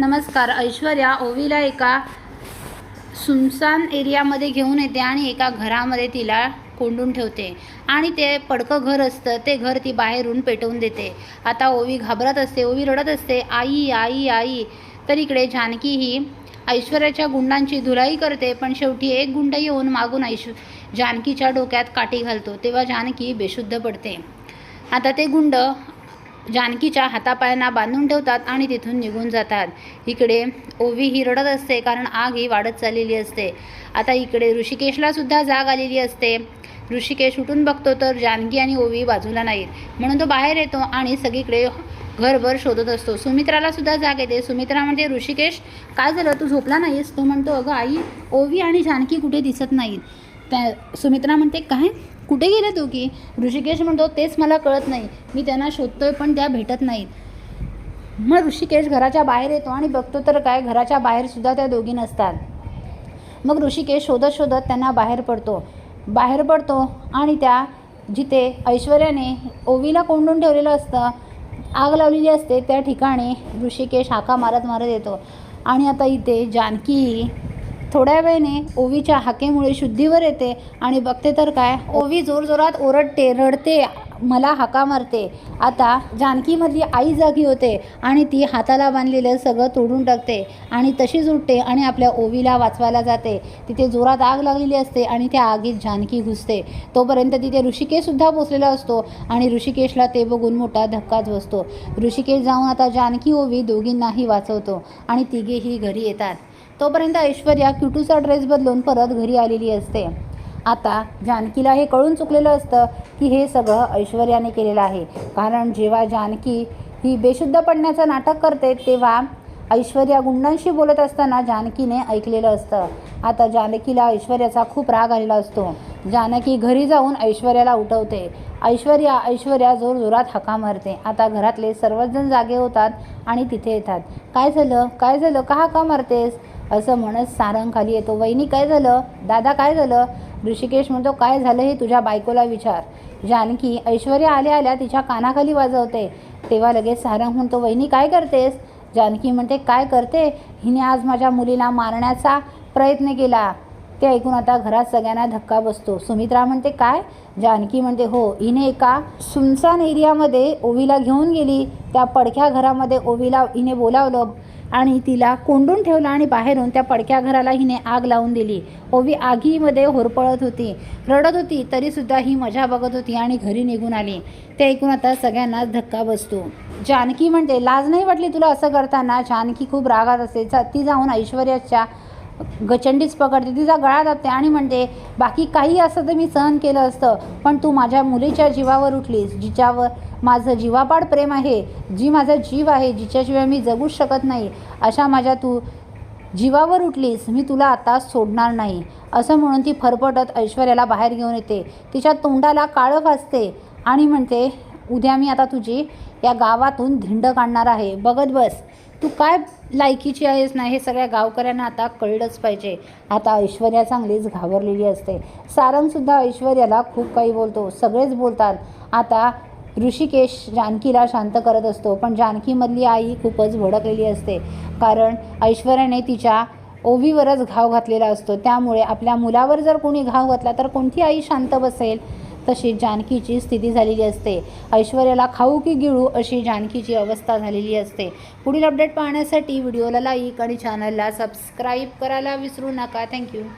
नमस्कार ऐश्वर्या ओवीला एका सुनसान एरियामध्ये घेऊन येते आणि एका घरामध्ये तिला कोंडून ठेवते. आणि ते पडकं घर असतं ते घर ती बाहेरून पेटवून देते. आता ओवी घाबरत असते ओवी रडत असते आई आई आई. तर इकडे जानकी ही ऐश्वर्याच्या गुंडांची धुलाई करते पण शेवटी एक गुंड येऊन मागून ऐश्व जानकीच्या डोक्यात काठी घालतो तेव्हा जानकी बेशुद्ध पडते. आता ते गुंड जानकीच्या हातापायांना बांधून ठेवतात आणि तिथून निघून जातात. इकडे ओवी ही रडत असते कारण आग ही वाढत चाललेली असते. आता इकडे ऋषिकेशला सुद्धा जाग आलेली असते. ऋषिकेश उठून बघतो तर जानकी आणि ओवी बाजूला नाहीत. म्हणून तो बाहेर येतो आणि सगळीकडे घरभर शोधत असतो. सुमित्राला सुद्धा जाग येते. सुमित्रा म्हणते ऋषिकेश काय झालं? तू झोपला नाहीस? तो म्हणतो अगं आई ओवी आणि जानकी कुठे दिसत नाहीत. त्या सुमित्रा म्हणते काय? कुठे गेले तू की? ऋषिकेश म्हणतो तेच मला कळत नाही. मी त्यांना शोधतोय पण त्या भेटत नाहीत. मग ऋषिकेश घराच्या बाहेर येतो आणि बघतो तर काय घराच्या बाहेर सुद्धा त्या दोघी नसतात. मग ऋषिकेश शोधत शोधत त्यांना बाहेर पडतो. बाहेर पडतो आणि त्या जिथे ऐश्वर्याने ओवीला कोंडून ठेवलेलं असतं आग लावलेली असते त्या ठिकाणी ऋषिकेश हाका मारत मारत येतो. आणि आता इथे जानकी थोड्या वेळाने ओवीच्या हाकेमुळे शुद्धीवर येते आणि बघते तर काय ओवी जोरजोरात ओरडते रडते मला हाका मारते. आता जानकीमधली आई जागी होते आणि ती हाताला बांधलेलं सगळं तोडून टाकते आणि तशीच उठते आणि आपल्या ओवीला वाचवायला जाते. तिथे जोरात आग लागलेली असते आणि त्या आगीत जानकी घुसते. तोपर्यंत तिथे ऋषिकेशसुद्धा पोचलेला असतो आणि ऋषिकेशला ते बघून मोठा धक्काच बसतो. ऋषिकेश जाऊन आता जानकी ओवी दोघींनाही वाचवतो आणि तिघेही घरी येतात. तोपर्यंत ऐश्वर्या क्युटूचा ड्रेस बदलून परत घरी आलेली असते. आता जानकीला हे कळून चुकलेलं असतं की हे सगळं ऐश्वर्याने केलेलं आहे. कारण जेव्हा जानकी ही बेशुद्ध पडण्याचं नाटक करते तेव्हा ऐश्वर्या गुंडांशी बोलत असताना जानकीने ऐकलेलं असतं. आता जानकीला ऐश्वर्याचा खूप राग आलेला असतो. जानकी घरी जाऊन ऐश्वर्याला उठवते. ऐश्वर्या ऐश्वर्या जोरजोरात हका मारते. आता घरातले सर्वजण जागे होतात आणि तिथे येतात. काय झालं? काय झालं? का हका मारतेस? असं म्हणत सारंग खाली येतो. वहिनी काय झालं? दादा काय झालं? ऋषिकेश म्हणतो काय झालं हे तुझ्या बायकोला विचार. जानकी ऐश्वर्या आल्या आल्या तिच्या कानाखाली वाजवते. तेव्हा लगेच सारंग म्हणतो वहिनी काय करतेस? जानकी म्हणते काय करते? हिने आज माझ्या मुलीला मारण्याचा प्रयत्न केला. ते ऐकून आता घरात सगळ्यांना धक्का बसतो. सुमित्रा म्हणते काय? जानकी म्हणते हो हिने एका सुनसान एरियामध्ये ओवीला घेऊन गेली. त्या पडक्या घरामध्ये ओवीला हिने बोलावलं. आणि तिला कोंडून ठेवलं आणि बाहेरून त्या पडक्या घराला हिने आग लावून दिली. ओवी आगीमध्ये होरपळत होती. रडत होती तरीसुद्धा ही मजा बघत होती आणि घरी निघून आली. ते ऐकून आता सगळ्यांनाच धक्का बसतो. जानकी म्हणते लाज नाही वाटली तुला असं करताना जानकी खूप रागात असते. ती जाऊन ऐश्वर्याच्या गचंडीच पकडते. तिचा गळा दाबते आणि म्हणते बाकी काही असं तर मी सहन केलं असतं पण तू माझ्या मुलीच्या जीवावर उठलीस जिच्यावर माझं जीवापाड प्रेम आहे जी माझा जीव आहे जिच्याशिवाय मी जगूच शकत नाही अशा माझ्या तू जीवावर उठलीस मी तुला आता सोडणार नाही. असं म्हणून ती फरफटत ऐश्वर्याला बाहेर घेऊन येते. तिच्या तोंडाला काळं फासते आणि म्हणते उद्या मी आता तुझी या गावातून धिंड काढणार आहे. बघत बस. तू काय लायकीची आहेस ना हे सगळ्या गावकऱ्यांना आता कळलंच पाहिजे. आता ऐश्वर्या चांगलीच घाबरलेली असते. सारंगसुद्धा ऐश्वर्याला खूप काही बोलतो. सगळेच बोलतात. आता ऋषिकेश जानकीला शांत करत असतो. पण जानकीमधली आई खूपच भडकलेली असते. कारण ऐश्वर्याने तिच्या ओवीवरच घाव घातलेला असतो. त्यामुळे आपल्या मुलावर जर कोणी घाव घातला तर कोणती आई शांत बसेल? तशी जानकीची स्थिती झालेली असते. ऐश्वर्याला खाऊ की गिळू अशी जानकीची अवस्था झालेली असते. पुढील अपडेट पाहण्यासाठी व्हिडिओला लाईक आणि चॅनलला सबस्क्राईब करायला विसरू नका. थँक्यू